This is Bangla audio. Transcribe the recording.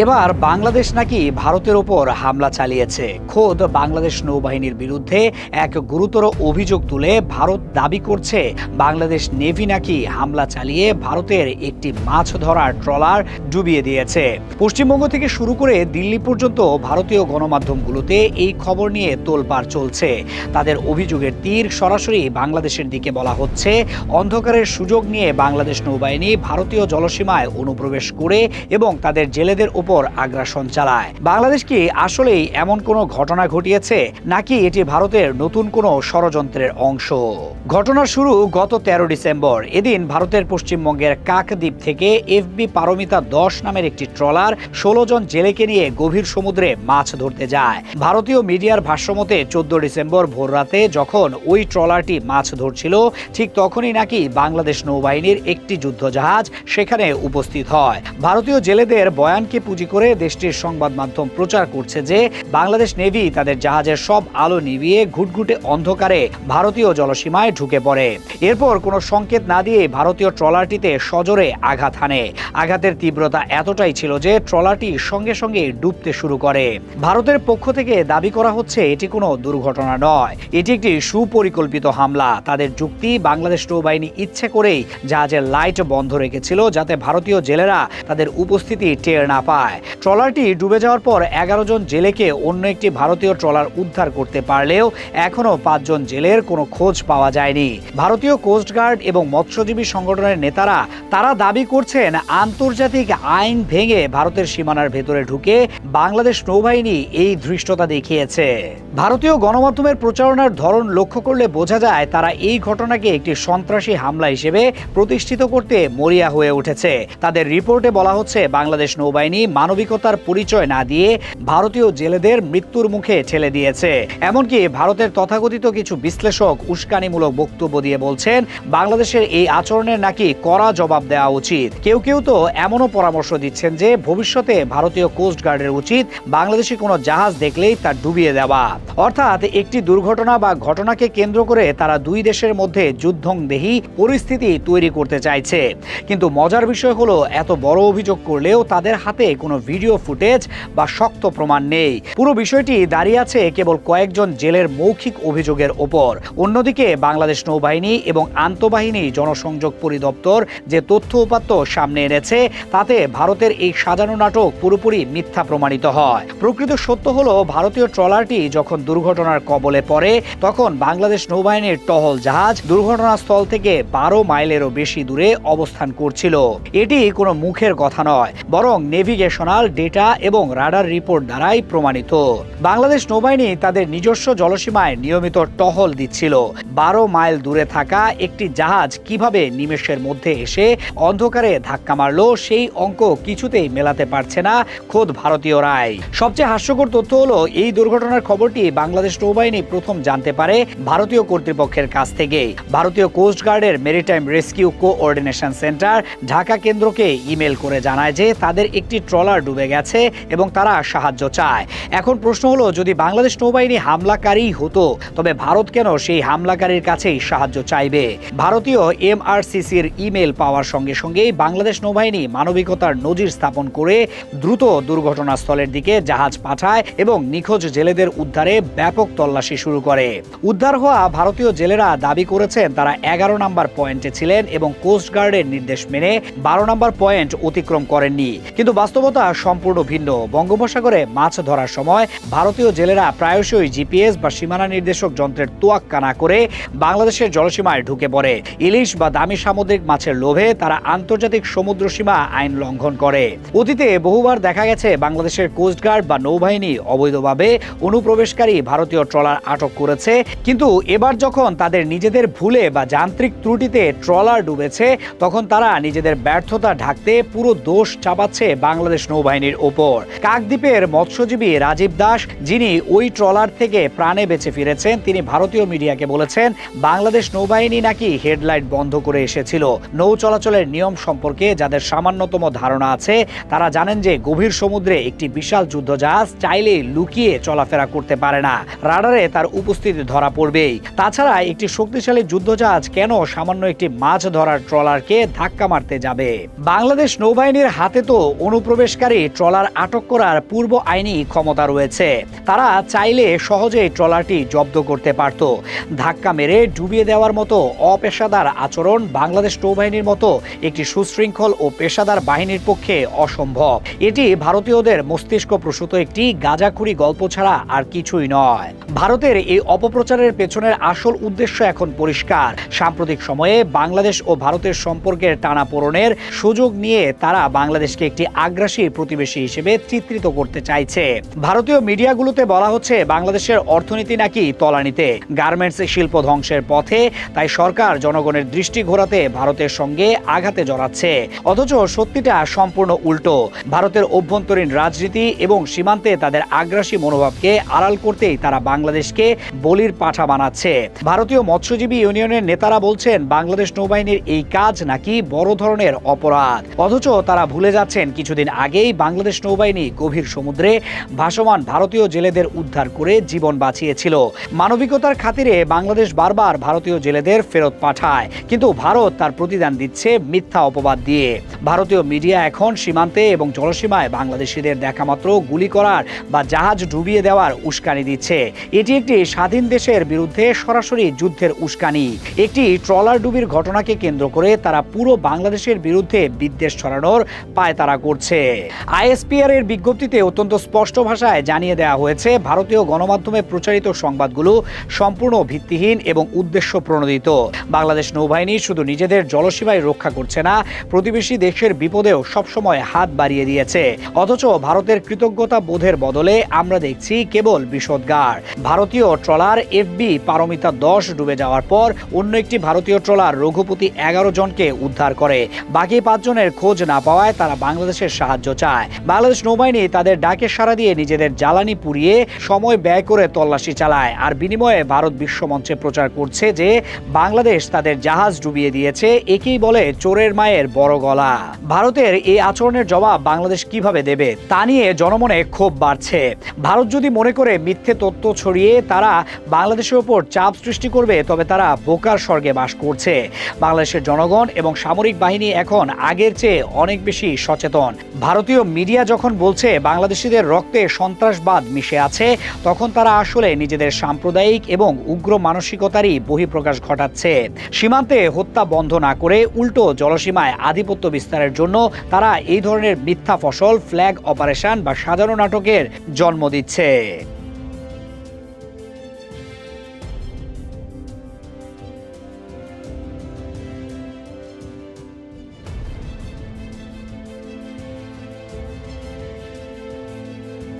এবার বাংলাদেশ নাকি ভারতের ওপর হামলা চালিয়েছে। খোদ বাংলাদেশ নৌবাহিনীর বিরুদ্ধে এক গুরুতর অভিযোগ তুলে ভারত দাবি করছে, বাংলাদেশ নেভি নাকি হামলা চালিয়ে ভারতের একটি মাছ ধরার ট্রলার ডুবিয়ে দিয়েছে। পশ্চিমবঙ্গ থেকে শুরু করে দিল্লি পর্যন্ত ভারতীয় গণমাধ্যমগুলোতে এই খবর নিয়ে তোলপাড় চলছে। তাদের অভিযোগের তীর সরাসরি বাংলাদেশের দিকে বলা হচ্ছে। অন্ধকারের সুযোগ নিয়ে বাংলাদেশ নৌবাহিনী ভারতীয় জলসীমায় অনুপ্রবেশ করে এবং তাদের জেলেদের উপর আগ্রাসন চালায়। বাংলাদেশ কি আসলেই এমন কোনো ঘটনা ঘটিয়েছে, নাকি এটি ভারতের নতুন কোনো ষড়যন্ত্রের অংশ? ঘটনার শুরু গত তেরো ডিসেম্বর। এদিন ভারতের পশ্চিমবঙ্গের কাকদ্বীপ থেকে এফবি পারমিতা দশ নামের একটি ট্রলার ষোলো জন জেলেকে নিয়ে গভীর সমুদ্রে মাছ ধরতে যায়। ভারতীয় মিডিয়ার ভাষ্যমতে, চোদ্দ ডিসেম্বর ভোররাতে যখন ওই ট্রলারটি মাছ ধরছিল, ঠিক তখনই নাকি বাংলাদেশ নৌবাহিনীর একটি যুদ্ধজাহাজ সেখানে উপস্থিত হয়। ভারতীয় জেলেদের বয়ানকে পুঁজি করে দেশটির সংবাদ মাধ্যম প্রচার করছে যে বাংলাদেশ নেভি তাদের জাহাজের সব আলো নিভিয়ে ঘুটঘুটে অন্ধকারে ভারতীয় জলসীমায় ঢুকে পড়ে। এরপর কোনো সংকেত না দিয়ে ভারতীয় ট্রলারটিতে সজোরে আঘাত হানে। আঘাতের তীব্রতা এতটাই ছিল যে ট্রলারটি সঙ্গে সঙ্গে ডুবতে শুরু করে। ভারতের পক্ষ থেকে দাবি করা হচ্ছে এটি কোনো দুর্ঘটনা নয়। এটি একটি সুপরিকল্পিত হামলা। তাদের যুক্তি, বাংলাদেশ নৌবাহিনী ইচ্ছে করেই জাহাজের লাইট বন্ধ রেখেছিল যাতে ভারতীয় জেলেরা তাদের উপস্থিতি টের না পায়। ট্রলারটি ডুবে যাওয়ার পর এগারো জন জেলেকে অন্য একটি ভারতীয় ট্রলার উদ্ধার করতে পারলেও এখনও পাঁচজন জেলের কোনো খোঁজ পাওয়া যায়নি। ভারতীয় কোস্টগার্ড এবং মৎস্যজীবী সংগঠনের নেতারা তারা দাবি করছেন, আন্তর্জাতিক আইন ভেঙে ভারতের সীমানার ভেতরে ঢুকে বাংলাদেশ নৌবাহিনী এই ধৃষ্টতা দেখিয়েছে। ভারতীয় গণমাধ্যমের প্রচারণার ধরন লক্ষ্য করলে বোঝা যায়, তারা এই ঘটনাকে একটি সন্ত্রাসী হামলা হিসেবে প্রতিষ্ঠিত করতে মরিয়া হয়ে উঠেছে। তাদের রিপোর্টে বলা হচ্ছে, বাংলাদেশ নৌবাহিনী মানবিকতার পরিচয় না দিয়ে ভারতীয় জেলেদের মৃত্যুর মুখে ঠেলে দিয়েছে। এমনকি ভারতের তথাকথিত কিছু বিশ্লেষক উস্কানিমূলক বক্তব্য দিয়ে বলছেন, বাংলাদেশের এই আচরণের নাকি কড়া জবাব দেওয়া উচিত। কেউ কেউ তো এমনও পরামর্শ দিচ্ছেন যে, ভবিষ্যতে ভারতীয় কোস্ট গার্ডের উচিত বাংলাদেশি কোনো জাহাজ দেখলেই তা ডুবিয়ে দেওয়া। অর্থাৎ একটি দুর্ঘটনা বা ঘটনাকে কেন্দ্র করে তারা দুই দেশের মধ্যে যুদ্ধংদেহী পরিস্থিতি তৈরি করতে চাইছে। কিন্তু মজার বিষয় হলো, এত বড় অভিযোগ করলেও তাদের হাতে কোনো ভিডিও ফুটেজ বা শক্ত প্রমাণ নেই। পুরো বিষয়টি দাঁড়িয়ে আছে কেবল কয়েকজন জেলের মৌখিক অভিযোগের ওপর। অন্যদিকে বাংলাদেশ নৌবাহিনী এবং আন্তঃবাহিনী জনসংযোগ পরিদপ্তর যে তথ্য উপাত্ত সামনে এনেছে, তাতে ভারতের এই সাজানো নাটক পুরোপুরি মিথ্যা প্রমাণিত হয়। প্রকৃত সত্য হলো, ভারতীয় ট্রলারটি যখন দুর্ঘটনার কবলে পড়ে, তখন বাংলাদেশ নৌবাহিনীর টহল জাহাজ দুর্ঘটনাস্থল থেকে বারো মাইলেরও বেশি দূরে অবস্থান করছিল। এটি কোনো মুখের কথা নয়, বরং নেভিগেশনাল ডেটা এবং রাডার রিপোর্ট দ্বারাই প্রমাণিত। বাংলাদেশ নৌবাহিনী তাদের নিজস্ব জলসীমায় নিয়মিত টহল দিচ্ছিল। বারো মাইল দূরে থাকা একটি জাহাজ কীভাবে নিমেষের মধ্যে এসে অন্ধকারে ধাক্কা মারলো, সেই অঙ্ক কিছুতেই মেলাতে পারছে না খোদ ভারতীয়রাই সবচেয়ে হাস্যকর তথ্য হলো, এই দুর্ঘটনার খবরটি বাংলাদেশ নৌবাহিনী প্রথম জানতে পারে ভারতীয় কর্তৃপক্ষের কাছ থেকে। ভারতীয় কোস্ট গার্ডের maritime rescue coordination centre Dhaka কেন্দ্রকে ইমেল করে জানায় যে তাদের একটি ট্রলার ডুবে গেছে এবং তারা সাহায্য চায়। এখন প্রশ্ন হলো, যদি বাংলাদেশ নৌবাহিনী হামলাকারী হতো, তবে ভারত কেন সেই হামলাকারীর কাছেই সাহায্য চাইবে। ভারতীয় এমআরসিসির ইমেল পাওয়ার সঙ্গে সঙ্গেই বাংলাদেশ নৌবাহিনী মানবিকতার নজির স্থাপন করে দ্রুত দুর্ঘটনাস্থলের দিকে জাহাজ পাঠায় এবং নিখোঁজ জেলেদের উদ্ধারে ব্যাপক তল্লাশি শুরু করে। উদ্ধার হওয়া ভারতীয় জেলেরা দাবি করেছেন, তারা এগারো নম্বর পয়েন্টে ছিলেন এবং কোস্ট গার্ডের নির্দেশ মেনে বারো নম্বর পয়েন্ট অতিক্রম করেননি। কিন্তু বাস্তবতা সম্পূর্ণ ভিন্ন। বঙ্গোপসাগরে মাছ ধরার সময় ভারতীয় জেলেরা প্রায়শই জিপিএস বা সীমানা নির্দেশক যন্ত্রের তোয়াক্কা না করে বাংলাদেশের জলসীমায় ঢুকে পড়ে। ইলিশ বা দামি সামুদ্রিক মাছের লোভে তারা আন্তর্জাতিক সমুদ্র সীমা আইন লঙ্ঘন করে। অতীতে বহুবার দেখা গেছে বাংলাদেশের কোস্টগার্ড বা নৌবাহিনী অবৈধভাবে অনুপ্রবেশকারী ভারতীয় ট্রলার আটক করেছে। কিন্তু এবার যখন তাদের নিজেদের ভুলে বা যান্ত্রিক ত্রুটিতে ট্রলার ডুবেছে, তখন তারা নিজেদের ব্যর্থতা ঢাকতে পুরো দোষ চাপাচ্ছে বাংলাদেশ নৌবাহিনীর ওপর। কাকদ্বীপের মৎস্যজীবী রাজীব দাস, যিনি ওই ট্রলার থেকে প্রাণে বেঁচে ফিরেছেন, তিনি ভারতীয় মিডিয়াকে বলেছেন বলছেন বাংলাদেশ নৌবাহিনী নাকি হেডলাইট বন্ধ করে এসেছিল। নৌ চলাচলের নিয়ম সম্পর্কে যাদের সামান্যতম ধারণা আছে, তারা জানেন যে গভীর সমুদ্রে একটি বিশাল যুদ্ধজাহাজ চাইলে লুকিয়ে চলাফেরা করতে পারে না। রাডারে তার উপস্থিতি ধরা পড়বেই। তাছাড়া একটি শক্তিশালী যুদ্ধজাহাজ কেন সামান্য একটি মাছ ধরার ট্রলারকে ধাক্কা মারতে যাবে? বাংলাদেশ নৌবাহিনীর হাতে তো অনুপ্রবেশকারী ট্রলার আটক করার পূর্ব আইনি ক্ষমতা রয়েছে। তারা চাইলে সহজেই ট্রলারটি জব্দ করতে পারত। ধাক্কা মেরে ডুবিয়ে দেওয়ার মতো অপেশাদার আচরণ বাংলাদেশ নৌবাহিনীর মতো একটি সুশৃঙ্খল ও পেশাদার বাহিনীর পক্ষে অসম্ভব। এটি ভারতীয়দের মস্তিষ্ক প্রসূত একটি গাঁজাখুরি গল্প ছাড়া আর কিছুই নয়। ভারতের এই অপপ্রচারের পেছনের আসল উদ্দেশ্য এখন পরিষ্কার। সাম্প্রতিক সময়ে বাংলাদেশ ও ভারতের সম্পর্কের টানাপোড়নের সুযোগ নিয়ে তারা বাংলাদেশকে একটি আগ্রাসী প্রতিবেশী হিসেবে চিত্রিত করতে চাইছে। ভারতীয় মিডিয়াগুলোতে বলা হচ্ছে, বাংলাদেশের অর্থনীতি নাকি তলানিতে। গার্মেন্টস শিল্প ধ্বংসের পথে, তাই সরকার জনগণের দৃষ্টি ঘোরাতে ভারতের সঙ্গে আঘাতে জড়াচ্ছে। অথচ সত্যিটা সম্পূর্ণ উল্টো। ভারতের অভ্যন্তরীণ রাজনীতি এবং সীমান্তে তাদের আগ্রাসী মনোভাবকে আড়াল করতেই তারা বাংলাদেশকে বলির পাঠা বানাচ্ছে। ভারতীয় মৎস্যজীবী ইউনিয়নের নেতারা বলছেন, বাংলাদেশ নৌবাহিনীর এই কাজ নাকি বড় ধরনের অপরাধ। অথচ তারা ভুলে যাচ্ছেন, কিছুদিন আগেই বাংলাদেশ নৌবাহিনী গভীর সমুদ্রে ভাসমান ভারতীয় জেলেদের উদ্ধার করে জীবন বাঁচিয়েছিল। মানবিকতার খাতিরে বাংলাদেশ বারবার ভারতীয় জেলেদের ফেরত পাঠায়। কিন্তু ভারত তার প্রতিদান দিচ্ছে মিথ্যা অপবাদ দিয়ে। ভারতীয় মিডিয়া এখন সীমান্তে এবং জলসীমায় বাংলাদেশিদের দেখামাত্র গুলি করার বা জাহাজ ডুবিয়ে দেওয়ার উস্কানি দিচ্ছে। এটি একটি স্বাধীন দেশের বিরুদ্ধে সরাসরি যুদ্ধের উস্কানি। একটি ট্রলার ডুবির ঘটনাকে কেন্দ্র করে তারা পুরো বাংলাদেশের বিরুদ্ধে বিদ্বেষ ছড়ানোর পায় তারা করছে। আইএসপিআর এর বিজ্ঞপ্তিতে অত্যন্ত স্পষ্ট ভাষায় জানিয়ে দেওয়া হয়েছে, ভারতীয় গণমাধ্যমে প্রচারিত সংবাদগুলো সম্পূর্ণ ভিত্তিহীন এবং উদ্দেশ্য প্রণোদিত। বাংলাদেশ নৌবাহিনী শুধু নিজেদের জলসীমায় রক্ষা করছে না, প্রতিবেশী দেশের বিপদেও সবসময় হাত বাড়িয়ে দিয়েছে। অথচ ভারতের কৃতজ্ঞতা বোধের বদলে আমরা দেখছি কেবল বিষোদ্গার ভারতীয় ট্রলার এফবি পারমিতা দশ ডুবে যাওয়ার পর অন্য একটি ভারতীয় ট্রলার রঘুপতি এগারো জনকে উদ্ধার করে। বাকি পাঁচজনের খোঁজ না পাওয়ায় তারা বাংলাদেশের সাহায্য চায়। বাংলাদেশ নৌবাহিনী তাদের ডাকে সাড়া দিয়ে নিজেদের জ্বালানি পুড়িয়ে সময় ব্যয় করে তল্লাশি চালায়। আর বিনিময়ে ভারত বিশ্বমঞ্চে প্রচার করছে যে বাংলাদেশ তাদের জাহাজ ডুবিয়ে দিয়েছে, একেই বলে চোরের মায়ের বড় গলা। ভারতের এই আচরণের জবাব বাংলাদেশ কীভাবে দেবে, তা নিয়ে জনমনে ক্ষোভ বাড়ছে। ভারত যদি মনে করে মিথ্যে তথ্য ছড়িয়ে তারা বাংলাদেশের ওপর চাপ সৃষ্টি করবে, তবে তারা বোকার স্বর্গে বাস করছে। বাংলাদেশের জনগণ এবং সামরিক বাহিনী এখন আগের চেয়ে অনেক বেশি সচেতন। ভারতীয় মিডিয়া যখন বলছে বাংলাদেশিদের রক্তে সন্ত্রাসবাদ মিশে আছে, তখন তারা আসলে নিজেদের সাম্প্রদায়িক এবং উগ্র মানসিকতারই বহিঃপ্রকাশ ঘটাচ্ছে। সীমান্তে হত্যা বন্ধ না করে উল্টো জলসীমায় আধিপত্য বিস্তারের জন্য তারা এই ধরনের মিথ্যা ফসল ফ্ল্যাগ অপারেশন বা সাজানো নাটকের জন্ম দিচ্ছে।